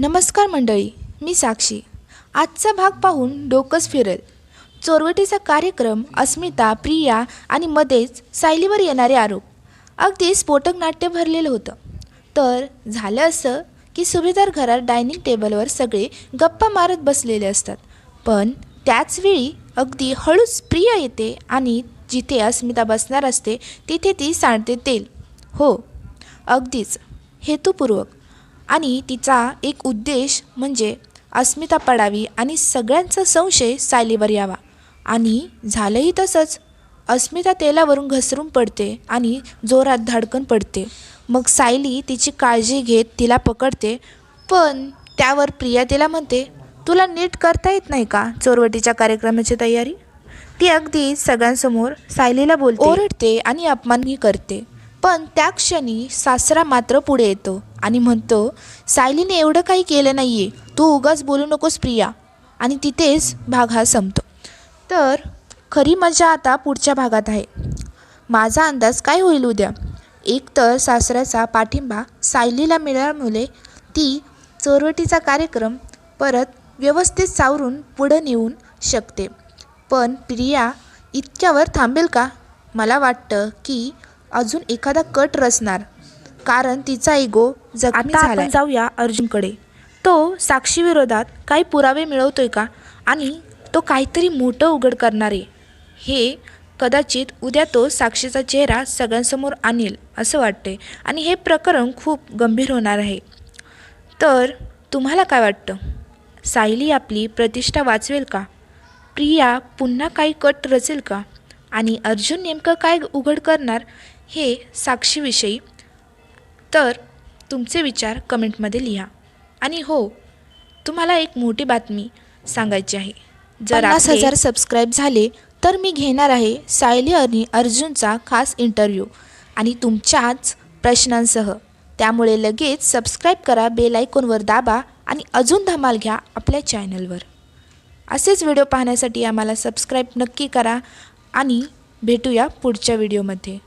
नमस्कार मंडळी मी साक्षी. आजचा भाग पाहून डोकंच फिरेल. चोरवटीचा कार्यक्रम अस्मिता प्रिया आणि मध्येच सायलीवर येणारे आरोप. अगदी स्फोटक नाट्य भरलेलं होतं. तर झालं असं की सुभेदार घरात डायनिंग टेबलवर सगळे गप्पा मारत बसलेले असतात. पण त्याचवेळी अगदी हळूच प्रिया येते आणि जिथे अस्मिता बसणार असते तिथे ती सांडते तेल. हो अगदीच हेतुपूर्वक. आणि तिचा एक उद्देश म्हणजे अस्मिता पडावी आणि सगळ्यांचा संशय सायलीवर यावा. आणि झालंही तसंच. अस्मिता तेलावरून घसरून पडते आणि जोरात धडकन पडते. मग सायली तिची काळजी घेत तिला पकडते. पण त्यावर प्रिया तिला म्हणते तुला नीट करता येत नाही का चोरवटीच्या कार्यक्रमाची तयारी? ती अगदी सगळ्यांसमोर सायलीला बोलते. ओरडते आणि अपमानही करते. पण त्या क्षणी सासरा मात्र पुढे येतो आणि म्हणतो सायलीने एवढं काही केलं नाही आहे तू उगाच बोलू नकोस प्रिया. आणि तिथेच भाग हा संपतो. तर खरी मजा आता पुढच्या भागात आहे. माझा अंदाज काय होईल उद्या? एक तर सासऱ्याचा पाठिंबा सायलीला मिळाल्यामुळे ती चोरवटीचा कार्यक्रम परत व्यवस्थित सावरून पुढं नेऊन शकते. पण प्रिया इतक्यावर थांबेल का? मला वाटतं की अजून एखादा कट रचणार. कारण तिचा इगो जखमी झाला जाऊया अर्जुनकडे. तो साक्षी विरोधात काही पुरावे मिळवतोय का? आणि तो काहीतरी मोठं उघड करणार आहे. हे कदाचित उद्या तो साक्षीचा चेहरा सगळ्यांसमोर आणेल असं वाटते आणि हे प्रकरण खूप गंभीर होणार आहे. तर तुम्हाला काय वाटतं? सायली आपली प्रतिष्ठा वाचवेल का? प्रिया पुन्हा काही कट रचेल का? आणि अर्जुन नेमकं काय उघड करणार? हे साक्षीविषयी. तर तुमचे विचार कमेंटमध्ये लिहा. आणि हो तुम्हाला एक मोठी बातमी सांगायची आहे. जर पन्नास हजार सबस्क्राईब झाले तर मी घेणार आहे सायली आणि अर्जुनचा खास इंटरव्ह्यू आणि तुमच्याच प्रश्नांसह. त्यामुळे लगेच सबस्क्राईब करा बेल आयकॉनवर दाबा आणि अजून धमाल घ्या आपल्या चॅनलवर असेच व्हिडिओ पाहण्यासाठी आम्हाला सबस्क्राईब नक्की करा आणि भेटूया पुढच्या व्हिडिओमध्ये